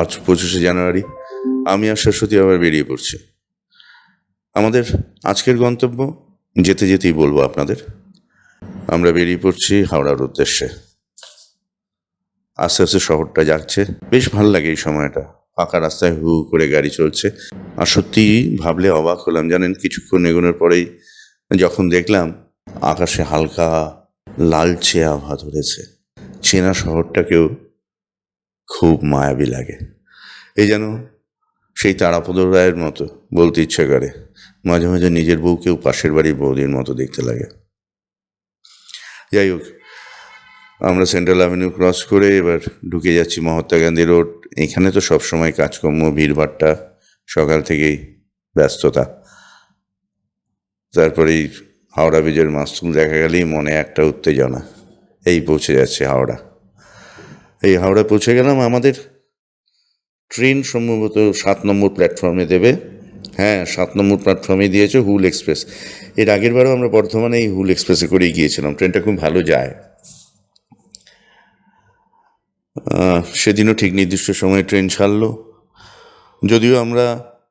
আজ পঁচিশে জানুয়ারি, আমি আর শাশ্বতী আবার বেরিয়ে পড়ছি। আমাদের আজকের গন্তব্য, যেতে যেতেই বলব আপনাদের, আমরা বেরিয়ে পড়ছি হাওড়ার উদ্দেশ্যে। আস্তে আস্তে শহরটা যাচ্ছে, বেশ ভালো লাগে এই সময়টা। ফাঁকা রাস্তায় হু হু করে গাড়ি চলছে। আর সত্যি ভাবলে অবাক হলাম, জানেন, কিছুক্ষণ এগোনোর পরেই যখন দেখলাম, আকাশে হালকা লালচে আভা ধরেছে। চেনা শহরটাকেও খুব মায়াবী লাগে। এই যেন সেই তারাপদ রায়ের মতো বলতে ইচ্ছে করে, মাঝে মাঝে নিজের বউকেও পাশের বাড়ির বৌদির মতো দেখতে লাগে। যাই হোক, আমরা সেন্ট্রাল অ্যাভিনিউ ক্রস করে এবার ঢুকে যাচ্ছি মহাত্মা গান্ধী রোড। এখানে তো সবসময় কাজকর্ম ভিড়ভাট্টা সকাল থেকেই ব্যস্ততা। তারপরেই হাওড়া ব্রিজের মাস্তুল দেখা গেলেই মনে একটা উত্তেজনা। এই পৌঁছে যাচ্ছে হাওড়া। এই হাওড়া পৌঁছে গেলাম। আমাদের ট্রেন সম্ভবত সাত নম্বর প্ল্যাটফর্মে দেবে। হ্যাঁ সাত নম্বর প্ল্যাটফর্মে দিয়েছে হুল এক্সপ্রেস। এর আগের বারও আমরা বর্ধমানে এই হুল এক্সপ্রেসে করেই গিয়েছিলাম। ট্রেনটা খুব ভালো যায়। সেদিনও ঠিক নির্দিষ্ট সময়ে ট্রেন ছাড়লো। যদিও আমরা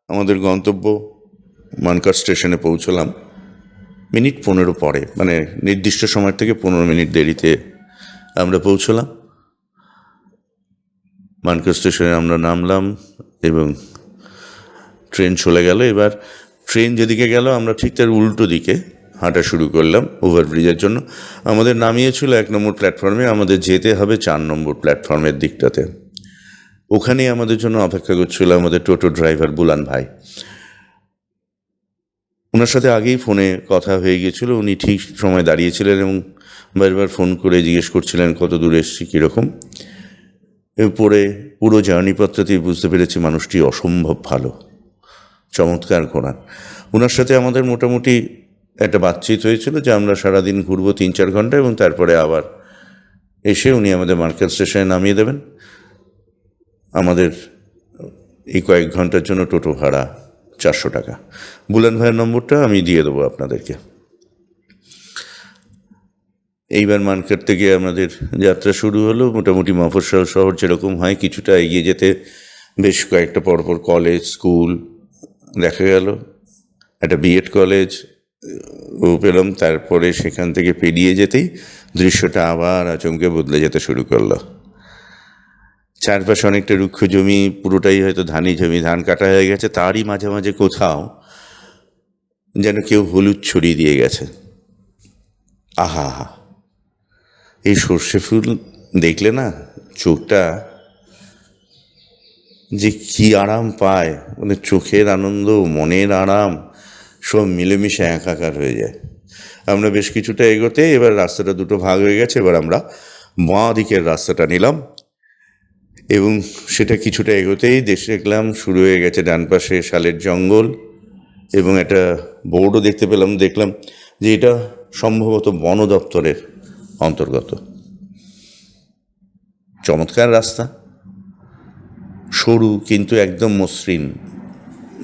আমাদের গন্তব্য মানকার স্টেশনে পৌঁছলাম মিনিট পনেরো পরে মানে নির্দিষ্ট সময় থেকে পনেরো মিনিট দেরিতে আমরা পৌঁছলাম। মানকার স্টেশনে আমরা নামলাম এবং ট্রেন চলে গেল। এবার ট্রেন যেদিকে গেল, আমরা ঠিক তার উল্টো দিকে হাঁটা শুরু করলাম ওভারব্রিজের জন্য। আমাদের নামিয়েছিল এক নম্বর প্ল্যাটফর্মে, আমাদের যেতে হবে চার নম্বর প্ল্যাটফর্মের দিকটাতে। ওখানেই আমাদের জন্য অপেক্ষা করছিল আমাদের টোটো ড্রাইভার বুলান ভাই। ওনার সাথে আগেই ফোনে কথা হয়ে গিয়েছিল, উনি ঠিক সময় দাঁড়িয়েছিলেন এবং বারবার ফোন করে জিজ্ঞেস করছিলেন, কত দূর এসছি? কীরকম? এরপরে পুরো জার্নিপত্রতেই বুঝতে পেরেছি মানুষটি অসম্ভব ভালো। চমৎকার ঘোরান ওনার সাথে আমাদের মোটামুটি একটা বাতচিত হয়েছিল যে আমরা সারাদিন ঘুরবো তিন চার ঘণ্টা এবং তারপরে আবার এসে উনি আমাদের মার্কেট স্টেশনে নামিয়ে দেবেন। আমাদের এই কয়েক ঘণ্টার জন্য টোটো ভাড়া চারশো টাকা। বুলান ভাইয়ের নম্বরটা আমি দিয়ে দেবো আপনাদেরকে। এইবার মার্কেট থেকে আমাদের যাত্রা শুরু হলো। মোটামুটি মফস্বল শহর যেরকম হয়, কিছুটা এগিয়ে যেতে বেশ কয়েকটা পরপর কলেজ স্কুল দেখা গেল। একটা বিএড কলেজ ও পেলাম। তারপরে সেখান থেকে পেরিয়ে যেতেই দৃশ্যটা আবার আচমকে বদলে যেতে শুরু করল। চারপাশে অনেকটা রুক্ষ জমি, পুরোটাই হয়তো ধানি জমি, ধান কাটা হয়ে গেছে। তারই মাঝে মাঝে কোথাও যেন কেউ হলুদ ছড়িয়ে দিয়ে গেছে। আহা আহা। এই সর্ষে ফুল দেখলে না চোখটা যে কি আরাম পায়। মানে চোখের আনন্দ, মনের আরাম সব মিলেমিশে একাকার হয়ে যায়। আমরা বেশ কিছুটা এগোতে এবার রাস্তাটা দুটো ভাগ হয়ে গেছে, এবার আমরা বাঁ দিকের রাস্তাটা নিলাম। এবং সেটা কিছুটা এগোতেই দেশে দেখলাম, শুরু হয়ে গেছে ডান পাশে শালের জঙ্গল। এবং একটা বোর্ডও দেখতে পেলাম, দেখলাম যে এটা সম্ভবত বন দপ্তরের অন্তর্গত। চমৎকার রাস্তা। সরু কিন্তু একদম মসৃণ।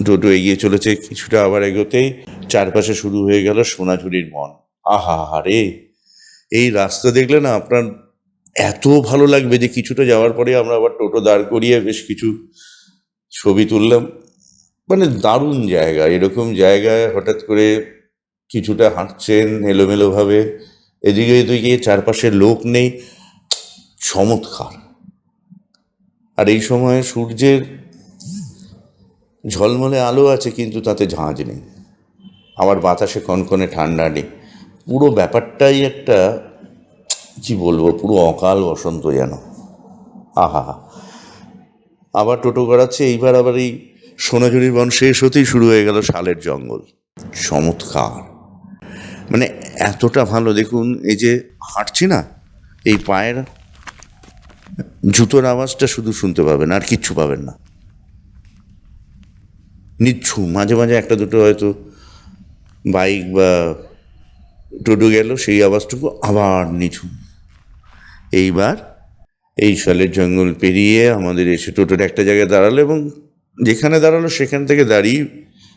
টোটো এগিয়ে চলেছে কিছুটা আবার এগোতেই। চারপাশে শুরু হয়ে গেল সোনাঝুরির মন। আহা রে! এই রাস্তা দেখলে না আপনার এত ভালো লাগবে যে কিছুটা যাওয়ার পরে আমরা আবার টোটো দাঁড় করিয়ে বেশ কিছু ছবি তুললাম। মানে দারুণ জায়গা। এরকম জায়গায় হঠাৎ করে কিছুটা হাঁটছেন এলোমেলোভাবে। এদিকে এদিকে চারপাশে লোক নেই? চমৎকার। আর এই সময় সূর্যের ঝলমলে আলো আছে, কিন্তু তাতে ঝাঁজ নেই। আবার বাতাসে কনকনে ঠান্ডা নেই। পুরো ব্যাপারটাই একটা, কি বলব, পুরো অকাল বসন্ত যেন। আহা আবার টোটো করাচ্ছে এইবার আবার এই সোনাঝুরি বন শেষ হতেই শুরু হয়ে গেল শালের জঙ্গল। চমৎকার। মানে এতটা ভালো, দেখুন, এই যে হাঁটছি না, এই পায়ের জুতোর আওয়াজটা শুধু শুনতে পাবেন, আর কিচ্ছু পাবেন না। নিচ্ছু মাঝে মাঝে একটা দুটো হয়তো বাইক বা টোটো গেল, সেই আওয়াজটুকু আবার নিঝুম এইবার এই শালের জঙ্গল পেরিয়ে আমাদের এসে টোটোর একটা জায়গায় দাঁড়াল এবং যেখানে দাঁড়াল সেখান থেকে দাঁড়িয়ে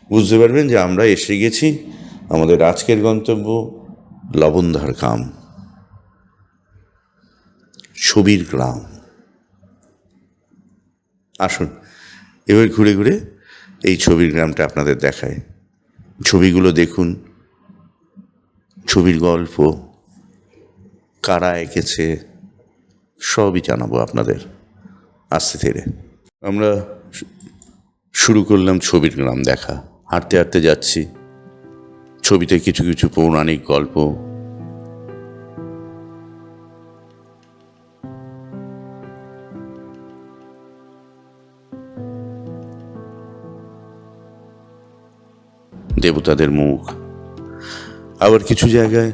বুঝতে পারবেন যে আমরা এসে গেছি। আমাদের আজকের গন্তব্য লবণধার গ্রাম ছবির গ্রাম। আসুন, এবার ঘুরে ঘুরে এই ছবির গ্রামটা আপনাদের দেখায় ছবিগুলো দেখুন, ছবির গল্প, কারা এঁকেছে, সবই জানাব আপনাদের আস্তে ধীরে। আমরা শুরু করলাম ছবির গ্রাম দেখা। হাঁটতে হাঁটতে যাচ্ছি। ছবিতে কিছু কিছু পৌরাণিক গল্প। দেবতাদের মুখ। আবার কিছু জায়গায়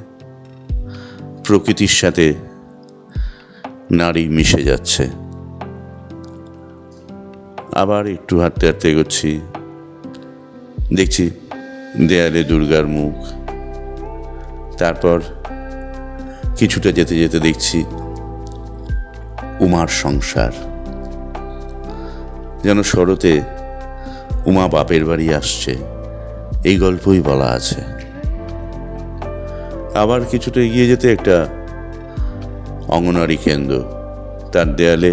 প্রকৃতির সাথে নারী মিশে যাচ্ছে। আবার একটু হাঁটতে হাঁটতে এগোচ্ছি। দেখছি দেয়ালে দুর্গার মুখ। তারপর কিছুটা যেতে যেতে দেখছি উমার সংসার। যেন শরতে উমা বাপের বাড়ি আসছে, এই গল্পই বলা আছে। আবার কিছুটা এগিয়ে যেতে একটা অঙ্গনওয়াড়ি কেন্দ্র, তার দেয়ালে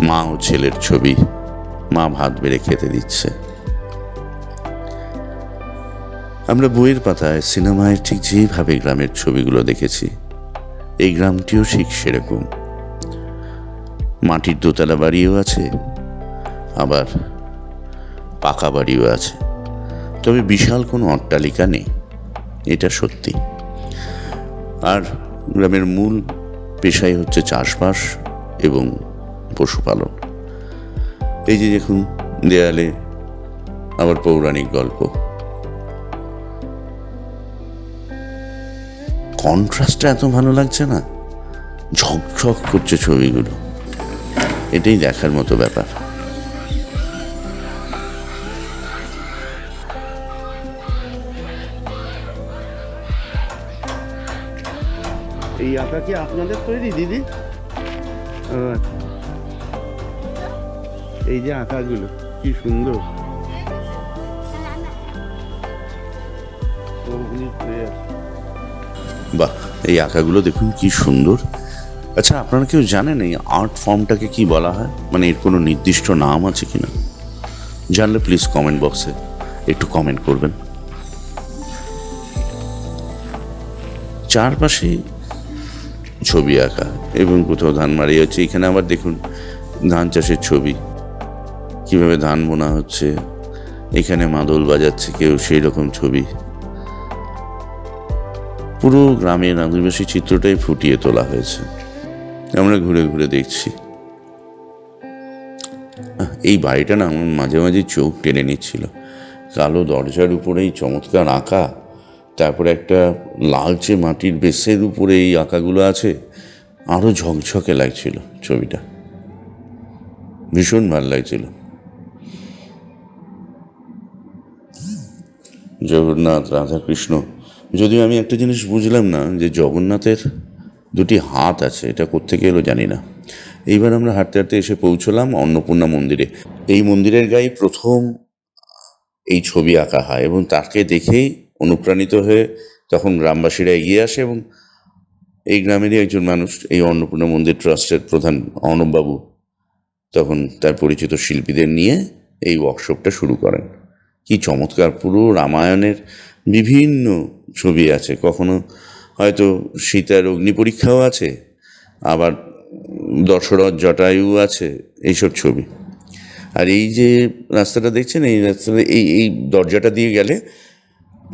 মা ও ছেলের ছবি, মা ভাত বেড়ে খেতে দিচ্ছে। আমরা বইয়ের পাতায়, সিনেমায় ঠিক যেভাবে গ্রামের ছবিগুলো দেখেছি, এই গ্রামটিও ঠিক সেরকম। মাটির দোতলা বাড়িও আছে, আবার পাকা বাড়িও আছে। তবে বিশাল কোনো অট্টালিকা নেই, এটা সত্যি। আর গ্রামের মূল পেশাই হচ্ছে চাষবাস এবং পশুপালন। এই যে দেখুন, দেয়ালে আবার পৌরাণিক গল্প। কন্ট্রাস্টটা এত ভালো লাগছে না? ঝকঝক করছে ছবিগুলো। এটাই দেখার মতো ব্যাপার। এই আঁকা কি আপনাদের তৈরি, দিদি? আচ্ছা। এই যে আঁকাগুলো কি সুন্দর। আছে। বাহ, এই আঁকাগুলো দেখুন, কি সুন্দর। আচ্ছা আপনারা কেউ জানেন এই আর্ট ফর্মটাকে কি বলা হয়? মানে এর কোনো নির্দিষ্ট নাম আছে কি না জানলে প্লিজ কমেন্ট বক্সে একটু কমেন্ট করবেন। চারপাশে ছবি আঁকা এবং কোথাও ধান মারি হচ্ছে। এখানে আবার দেখুন, ধান চাষের ছবি। কীভাবে ধান বোনা হচ্ছে, এখানে মাদল বাজাচ্ছে, কেউ সেই রকম ছবি। পুরো গ্রামের আদিবাসী চিত্রটাই ফুটিয়ে তোলা হয়েছে। আমরা ঘুরে ঘুরে দেখছি। এই বাড়িটা না আমার মাঝে মাঝে চোখ টেনে নিচ্ছিল। কালো দরজার উপরে এই চমৎকার আঁকা, তারপরে একটা লালচে মাটির বেসের উপরে এই আঁকাগুলো আছে আরও ঝকঝকে লাগছিল ছবিটা। ভীষণ ভালো লাগছিল। জগন্নাথ, রাধাকৃষ্ণ যদিও আমি একটা জিনিস বুঝলাম না যে জগন্নাথের দুটি হাত আছে, এটা কোত্থেকে এলো জানি না। এইবার আমরা হাঁটতে হাঁটতে এসে পৌঁছলাম অন্নপূর্ণা মন্দিরে। এই মন্দিরের গায়ে প্রথম এই ছবি আঁকা হয় এবং তাকে দেখেই অনুপ্রাণিত হয়ে তখন গ্রামবাসীরা এগিয়ে আসে এবং এই গ্রামেরই একজন মানুষ, এই অন্নপূর্ণা মন্দির ট্রাস্টের প্রধান অর্ণববাবু তখন তার পরিচিত শিল্পীদের নিয়ে এই ওয়ার্কশপটা শুরু করেন। কি চমৎকার পুরো রামায়ণের বিভিন্ন ছবি আছে। কখনো হয়তো সীতার অগ্নি পরীক্ষাও আছে, আবার দশরথ জটায়ু আছে এইসব ছবি। আর এই যে রাস্তাটা দেখছেন, এই রাস্তাটা, এই এই দরজাটা দিয়ে গেলে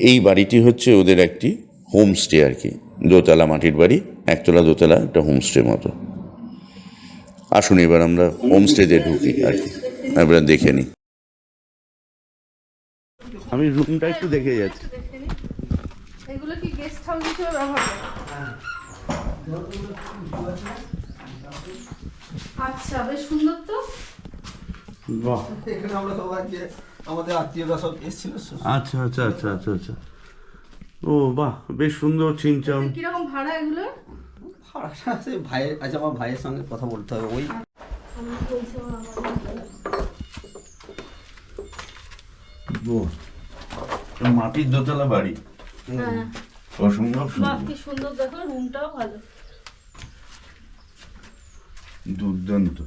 এই বাড়িটি হচ্ছে ওদের একটি হোমস্টে আর কি। দোতলা মাটির বাড়ি, একতলা দোতলা, একটা হোমস্টে মতো। আসুন এবার আমরা হোমস্টেতে ঢুকি আর কি। এবার দেখে নিই। আমি রুমটা একটু দেখে যাচ্ছি। এগুলো কি গেস্ট হাউস হিসেবে ব্যবহার করে? আচ্ছা বেশ সুন্দর তো। বাহ। এখানে আমরা সবাই যে আমাদের আত্মীয়রা সব এসেছিল আচ্ছা আচ্ছা আচ্ছা আচ্ছা আচ্ছা। ও বাহ বেশ সুন্দর কীরকম ভাড়া এগুলো? ভাড়াটা সে ভাইয়ের আজ আমার ভাইয়ের সঙ্গে কথা বলতে হবে ওই। মাটির দোতলা বাড়ি। হ্যাঁ। অসম্ভব সুন্দর। দেখো রুমটাও ভালো। দুর্দান্ত।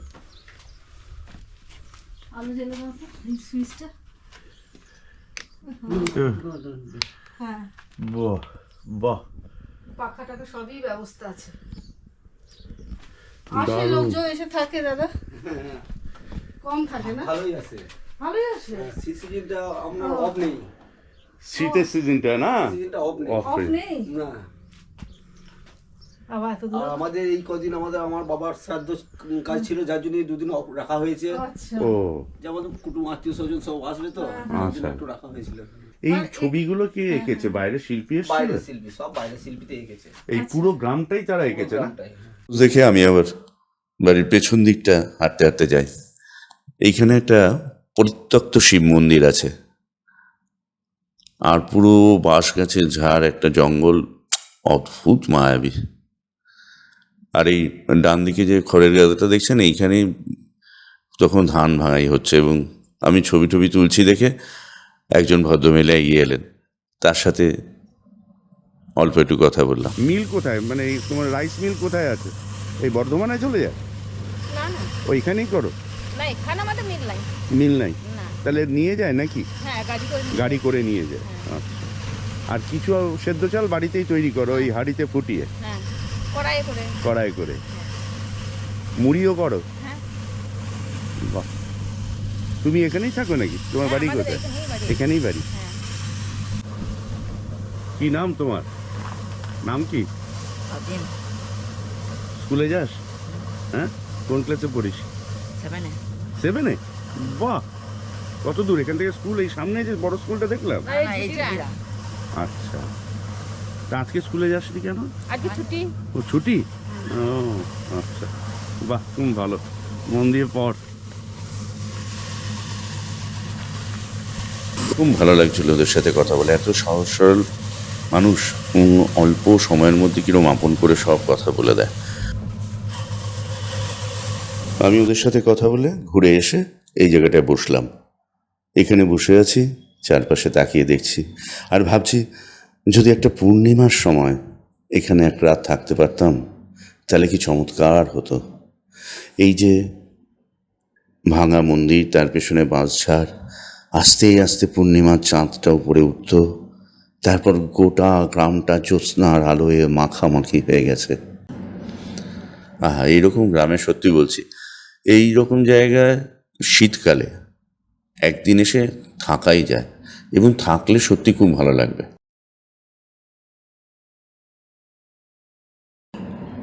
আলু এই সুইচটা। হ্যাঁ। বাহ বাহ। পাখা টাকা সবই ব্যবস্থা আছে। আসে লোকজন এসে থাকে দাদা। কম থাকে না? ভালোই আছে। ভালোই আসে সিজনটা আপনার অফ নেই। শীতের সিজনটা না? সিজনটা অফ নেই। অফ নেই? না। আমাদের এই কদিন আমাদের আমার বাবার শ্রাদ্ধ কাজ ছিল যার জন্য দুদিন রাখা হয়েছে। আচ্ছা। ও। যে আমাদের কুটুম আত্মীয় স্বজন সব আসবে তো হ্যাঁ। আচ্ছা। একটু রাখা হয়েছিল। এই ছবিগুলো কে এঁকেছে? বাইরে শিল্পী বাইরের শিল্পী সব বাইরে শিল্পীতে এঁকেছে। এই পুরো গ্রামটাই তারা এঁকেছে না? দেখে আমি আবার বাড়ির পেছন দিকটা হাঁটতে হাঁটতে যাই। এইখানে একটা পরিত্যক্ত শিব মন্দির আছে। আর পুরো বাঁশ গাছের ঝাড় একটা জঙ্গল। অদ্ভুত মায়াবী। আর এই ডান দিকে যে খড়ের গাদাটা দেখছেন এইখানেই তখন ধান ভাঙাই হচ্ছে এবং আমি ছবি টবি তুলছি দেখে একজন ভদ্রমহিলা এগিয়ে এলেন। তার সাথে অল্প একটু কথা বললাম। মিল কোথায়? মানে এই তোমার রাইস মিল কোথায় আছে? এই বর্ধমানে চলে যায়? না না। ওইখানেই করো। না এখানে আমাদের মিল নাই। মিল নাই? তাহলে নিয়ে যায় নাকি? হ্যাঁ গাড়ি করে নিয়ে গাড়ি করে নিয়ে যায়। আচ্ছা। আর কিছু সেদ্ধ চাল বাড়িতেই তৈরি করো ওই হাঁড়িতে ফুটিয়ে? হ্যাঁ কড়াই করে। মুড়িও করো? হ্যাঁ। বাহ। তুমি এখানেই থাকো নাকি? তোমার হ্যাঁ, বাড়ি কোথায়? এখানেই বাড়ি। হ্যাঁ। কি নাম তোমার? নাম কি? স্কুলে যাস? হ্যাঁ? কোন ক্লাসে পড়িস? সেভেনে। বাহ। কত দূর? এখান থেকে স্কুল এই সামনে যে বড় স্কুলটা দেখলাম? আচ্ছা। তা আজকে স্কুলে যাসনি কেন? আজকে ছুটি। ও ছুটি? ও আচ্ছা। বাহ তুমি ভালো। মন দিয়ে পড়। খুব ভালো লাগছিল ওদের সাথে কথা বলে। এত সহজ সরল মানুষ উম, অল্প সময়ের মধ্যে কিরম আপন করে সব কথা বলে দেয়। আমি ওদের সাথে কথা বলে ঘুরে এসে এই জায়গাটায় বসলাম। এখানে বসে আছি, চারপাশে তাকিয়ে দেখছি। আর ভাবছি, যদি একটা পূর্ণিমার সময় এখানে এক রাত থাকতে পারতাম, তাহলে কি চমৎকার হতো। এই যে ভাঙা মন্দির, তার পেছনে বাঁশঝাড় আস্তে আস্তে পূর্ণিমার চাঁদটা উপরে উঠত, তারপর গোটা গ্রামটা জ্যোৎস্নার আলোয় মাখামাখি হয়ে গেছে। আহা, এইরকম গ্রামে সত্যি বলছি এই রকম জায়গায় শীতকালে একদিন এসে থাকাই যায় এবং থাকলে সত্যি খুব ভালো লাগবে।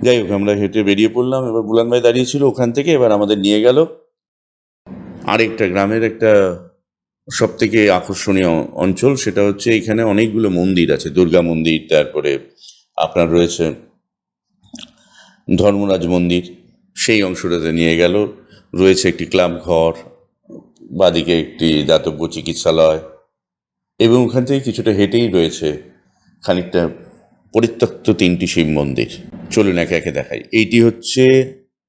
যাই হোক, আমরা হেঁটে বেরিয়ে পড়লাম, এবার বুলান ভাই দাঁড়িয়েছিল ওখান থেকে, এবার আমাদের নিয়ে গেল। আরেকটা গ্রামের একটা সব থেকে আকর্ষণীয় অঞ্চল, সেটা হচ্ছে এখানে অনেকগুলো মন্দির আছে। দুর্গা মন্দির, তারপরে আপনার রয়েছে ধর্মরাজ মন্দির, সেই অংশটাতে নিয়ে গেল। রয়েছে একটি ক্লাব ঘর বাদিকে একটি দাতব্য চিকিৎসালয় এবং ওখান থেকে কিছুটা হেঁটেই রয়েছে খানিকটা পরিত্যক্ত তিনটি শিব মন্দির। চলুন একে একে দেখাই। এইটি হচ্ছে,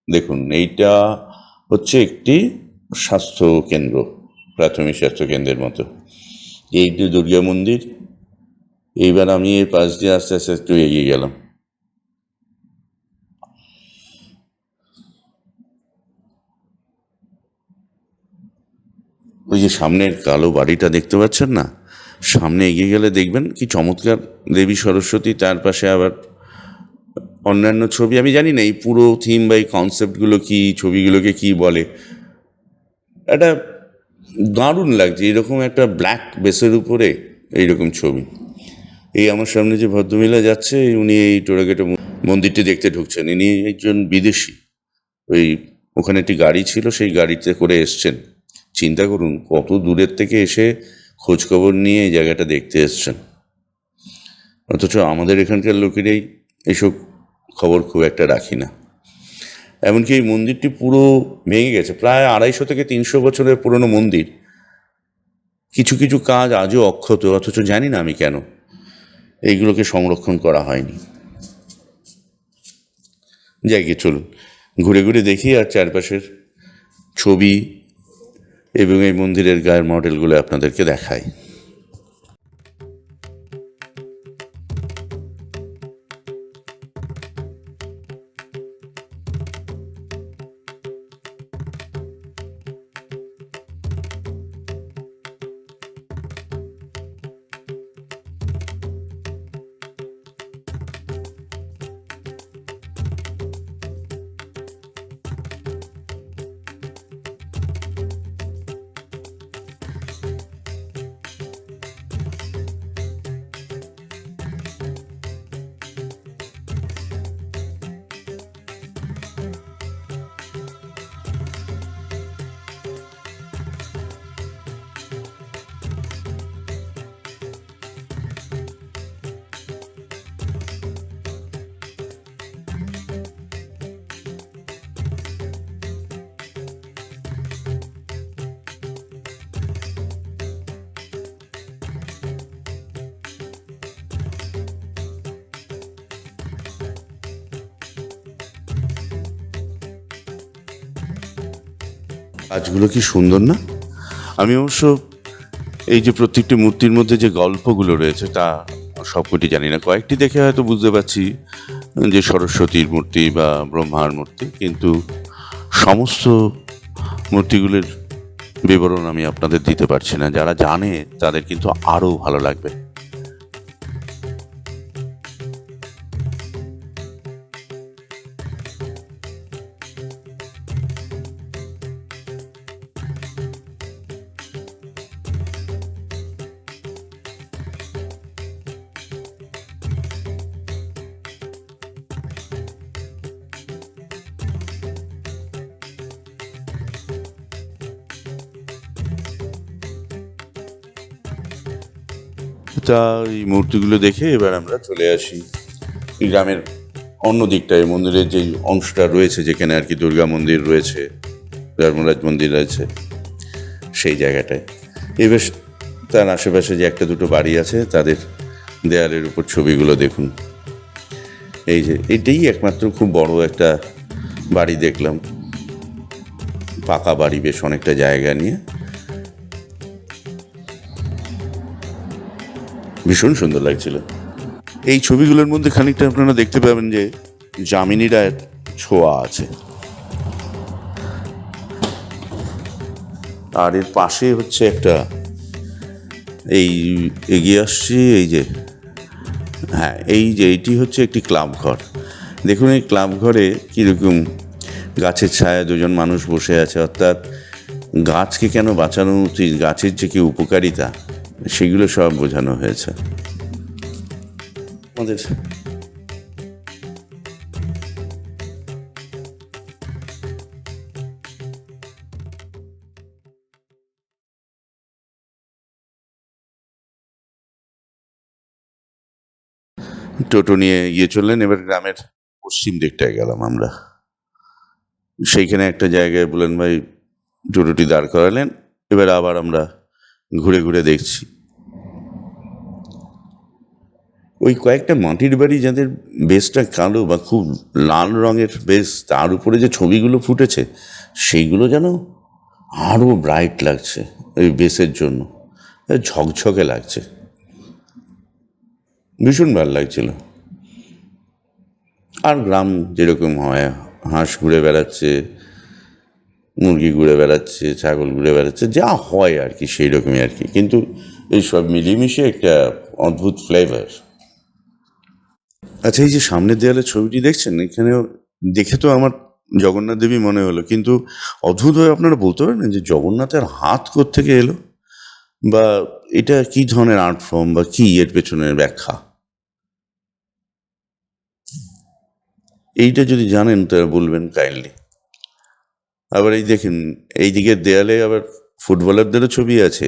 দেখুন, এইটা হচ্ছে একটি স্বাস্থ্য কেন্দ্র, প্রাথমিক স্বাস্থ্য কেন্দ্রের মতো। এইটি দুর্গা মন্দির। এইবার আমি এর পাশ দিয়ে আস্তে আস্তে একটু এগিয়ে গেলাম। ওই যে সামনের কালো বাড়িটা দেখতে পাচ্ছেন না? সামনে এগিয়ে গেলে দেখবেন কি চমৎকার দেবী সরস্বতী, তার পাশে আবার অন্যান্য ছবি। আমি জানি না এই পুরো থিম বা এই কনসেপ্টগুলো কী, ছবিগুলোকে কি বলে। একটা দারুণ লাগছে, এরকম একটা ব্ল্যাক বেসের উপরে এইরকম ছবি। এই আমার সামনে যে ভদ্রমহিলা যাচ্ছে, উনি এই টোরাগেটে মন্দিরটি দেখতে ঢুকছেন। ইনি একজন বিদেশি। ওই ওখানে একটি গাড়ি ছিল, সেই গাড়িতে করে এসছেন। চিন্তা করুন, কত দূরের থেকে এসে খোঁজখবর নিয়ে এই জায়গাটা দেখতে এসছেন। অথচ আমাদের এখানকার লোকেরাই এসব খবর খুব একটা রাখি না। এমনকি এই মন্দিরটি পুরো ভেঙে গেছে, প্রায় আড়াইশো থেকে তিনশো বছরের পুরনো মন্দির। কিছু কিছু কাজ আজও অক্ষত, অথচ জানি না আমি কেন এইগুলোকে সংরক্ষণ করা হয়নি। যাই গিয়ে চলুন, ঘুরে ঘুরে দেখি আর চারপাশের ছবি এবং এই মন্দিরের গায়ের মডেলগুলো আপনাদেরকে দেখাই। কাজগুলো কি সুন্দর না? আমি অবশ্য এই যে প্রত্যেকটি মূর্তির মধ্যে যে গল্পগুলো রয়েছে, তা সবকটি জানি না। কয়েকটি দেখে হয়তো বুঝতে পারছি, যে সরস্বতীর মূর্তি বা ব্রহ্মার মূর্তি, কিন্তু সমস্ত মূর্তিগুলির বিবরণ আমি আপনাদের দিতে পারছি না। যারা জানে, তাদের কিন্তু আরও ভালো লাগবে। তা এই মূর্তিগুলো দেখে এবার আমরা চলে আসি এই গ্রামের অন্য দিকটায়, মন্দিরের যে অংশটা রয়েছে, যেখানে আর কি দুর্গা মন্দির রয়েছে, ধর্মরাজ মন্দির রয়েছে, সেই জায়গাটায়। এবার তার আশেপাশে যে একটা দুটো বাড়ি আছে, তাদের দেয়ালের উপর ছবিগুলো দেখুন। এই যে, এটাই একমাত্র খুব বড় একটা বাড়ি দেখলাম। পাকা বাড়ি বেশ অনেকটা জায়গা নিয়ে। ভীষণ সুন্দর লাগছিল। এই ছবিগুলোর মধ্যে খানিকটা আপনারা দেখতে পাবেন যে যামিনী রায়ের ছোঁয়া আছে। আর এর পাশে হচ্ছে একটা এই এগিয়ে আসছি, এই যে হ্যাঁ এই যে এইটি হচ্ছে একটি ক্লাব ঘর দেখুন এই ক্লাব ঘরে কীরকম গাছের ছায়া, দুজন মানুষ বসে আছে। অর্থাৎ গাছকে কেন বাঁচানো উচিত? গাছের যে কি উপকারিতা? সেগুলো সব বোঝানো হয়েছে। আমাদের টোটো নিয়ে গিয়ে চললেন এবার গ্রামের পশ্চিম দিকটায় গেলাম আমরা। সেইখানে একটা জায়গায় বললেন ভাই টোটোটি দাঁড় করালেন এবার আবার আমরা ঘুরে ঘুরে দেখছি। ওই কয়েকটা মাটির বাড়ি যাদের বেসটা কালো বা খুব লাল রঙের বেস, তার উপরে যে ছবিগুলো ফুটেছে, সেইগুলো যেন আরও ব্রাইট লাগছে ওই বেসের জন্য। ঝকঝকে লাগছে। ভীষণ ভালো লাগছিল। আর গ্রাম যেরকম হয়, হাঁস ঘুরে বেড়াচ্ছে মুরগি ঘুরে বেড়াচ্ছে, ছাগল ঘুরে বেড়াচ্ছে, যা হয় আর কি সেই রকমই আর কি। কিন্তু এই সব মিলিয়ে একটা অদ্ভুত ফ্লেভার আচ্ছা এই যে সামনের দেয়ালে ছবিটি দেখছেন, এখানেও দেখে তো আমার জগন্নাথ দেবী মনে হলো, কিন্তু অদ্ভুতভাবে আপনারা বলতে পারেন যে জগন্নাথের হাত থেকে এলো? বা এটা কি ধরনের আর্ট ফর্ম বা কি এর পেছনের ব্যাখ্যা? এইটা যদি জানেন তারা বলবেন কাইন্ডলি আবার এই দেখেন, এই দিকের দেয়ালে আবার ফুটবলারদেরও ছবি আছে,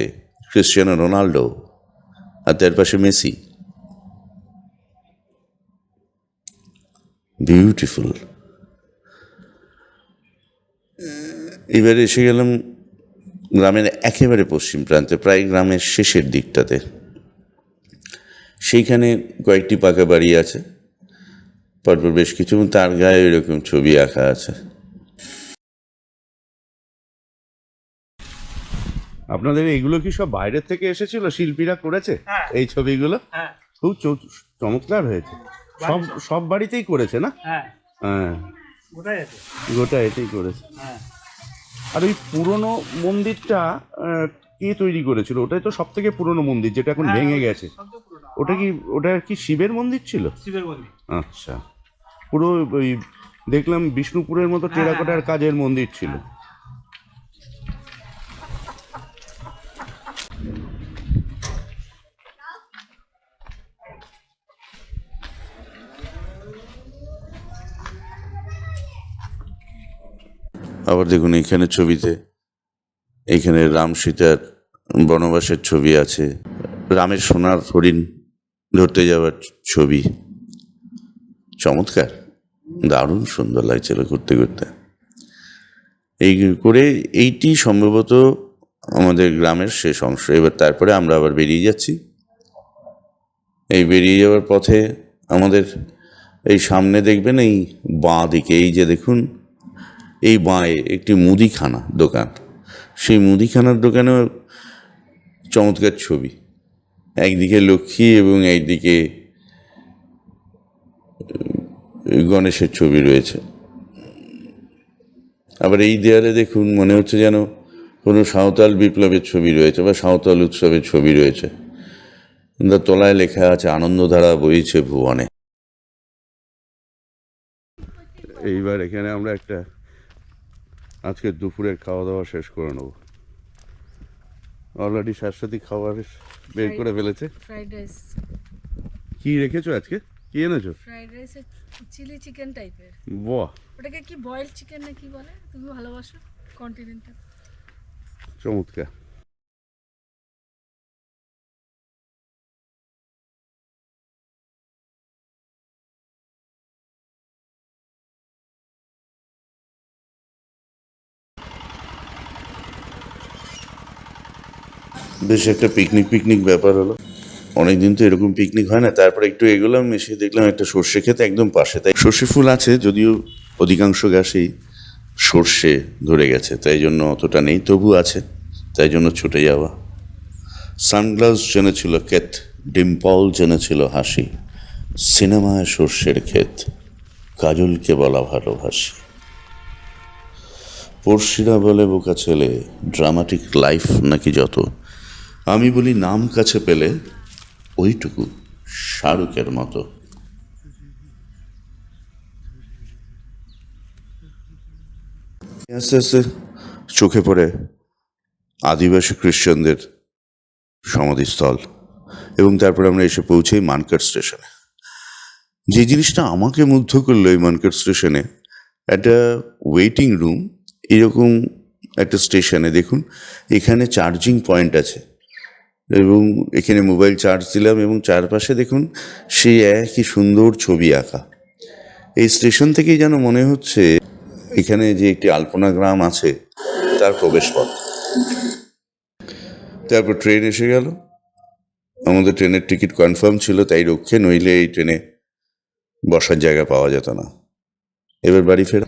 ক্রিশ্চিয়ানো রোনাল্ডো আর তার পাশে মেসি। বিউটিফুল এবারে এসে গেলাম গ্রামের একেবারে পশ্চিম প্রান্তে, প্রায় গ্রামের শেষের দিকটাতে। সেইখানে কয়েকটি পাকা বাড়ি আছে, পরপর বেশ কিছু তার গায়ে এরকম ছবি আঁকা আছে। আপনাদের এইগুলো কি সব বাইরের থেকে এসেছিল? শিল্পীরা করেছে হ্যাঁ। এই ছবিগুলো? হ্যাঁ। খুব চমৎকার হয়েছে। সব সব বাড়িতেই করেছে না? হ্যাঁ। হ্যাঁ। গোটা এটাই করেছে। আর ওই পুরনো মন্দিরটা কে তৈরি করেছিল? ওটাই তো সব থেকে পুরনো মন্দির যেটা এখন ভেঙে গেছে। ওটা কি ওটা কি শিবের মন্দির ছিল? শিবের মন্দির। আচ্ছা। পুরো ওই দেখলাম বিষ্ণুপুরের মতো টেরাকোটার কাজের মন্দির ছিল। আবার দেখুন এইখানে ছবিতে, এইখানে রাম সীতার বনবাসের ছবি আছে। রামের সোনার হরিণ ধরতে যাওয়ার ছবি। চমৎকার। দারুণ সুন্দর লাগছিল ঘুরতে ঘুরতে। এই করে এইটি সম্ভবত আমাদের গ্রামের শেষ অংশ। এবার তারপরে আমরা আবার বেরিয়ে যাচ্ছি। এই বেরিয়ে যাওয়ার পথে আমাদের এই সামনে দেখবেন এই বাঁ দিকে, এই যে দেখুন এই বাঁয়ে একটি মুদিখানা দোকান। সেই মুদিখানার দোকানেও চমৎকার ছবি। একদিকে লক্ষ্মী এবং একদিকে গণেশের ছবি রয়েছে। আবার এই দেয়ালে দেখুন, মনে হচ্ছে যেন কোনো সাঁওতাল বিপ্লবের ছবি রয়েছে বা সাঁওতাল উৎসবের ছবি রয়েছে। তলায় লেখা আছে, আনন্দধারা বইছে ভুবনে। এইবার এখানে আমরা একটা আজকে দুপুরের খাওয়া দাওয়া শেষ করে নেব। অলরেডি শাশ্বতী খাবার বের করে ফেলেছে। ফ্রাইড রাইস কি রেখেছো আজকে? কি এনেছো? ফ্রাইড রাইস চিলি চিকেন টাইপের বাহ। ওটাকে কি বয়েল চিকেন না কি বলে? তুমি ভালোবাসো কন্টিনেন্টাল চমৎকার। বেশ একটা পিকনিক পিকনিক ব্যাপার হলো। অনেকদিন তো এরকম পিকনিক হয় না, তারপর একটু এগোলাম, এসে দেখলাম একটা সর্ষে খেতে একদম পাশে। তাই সর্ষে ফুল আছে, যদিও অধিকাংশ গাছেই সর্ষে ধরে গেছে, তাই জন্য অতটা নেই, তবু আছে, তাই জন্য ছুটে যাওয়া। সানগ্লাস জেনেছিল ক্ষেত, ডিম্পল জেনেছিল হাসি সিনেমায় সর্ষের ক্ষেত, কাজলকে বলা ভালোবাসি। পড়শিরা বলে, বোকা ছেলে ড্রামাটিক লাইফ নাকি যত? আমি বলি, নাম কাছে পেলে ওইটুকু শাহরুখের মতো। আস্তে আস্তে চোখে পড়ে আদিবাসী খ্রিশ্চানদের সমাধিস্থল এবং তারপর আমরা এসে পৌঁছাই মানকার স্টেশনে। যে জিনিসটা আমাকে মুগ্ধ করল এই মানকার স্টেশনে, একটা ওয়েটিং রুম এরকম একটা স্টেশনে দেখুন, এখানে চার্জিং পয়েন্ট আছে। এবং এখানে মোবাইল চার্জ দিলাম এবং চারপাশে দেখুন সেই একই সুন্দর ছবি আঁকা। এই স্টেশন থেকেই যেন মনে হচ্ছে এখানে যে একটি আলপনা গ্রাম আছে, তার প্রবেশপথ। তারপর ট্রেন এসে গেল। আমাদের ট্রেনের টিকিট কনফার্ম ছিল, তাই রক্ষে নইলে এই ট্রেনে বসার জায়গা পাওয়া যেত না। এবার বাড়ি ফেরা।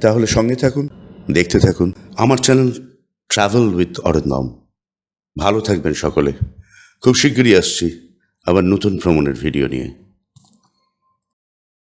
তাহলে সঙ্গে থাকুন, দেখতে থাকুন। আমার চ্যানেল ট্রাভেল উইথ অরিন্দম ভালো থাকবেন সকলে। খুব শীঘ্রই আসছি আবার নতুন ভ্রমণের ভিডিও নিয়ে।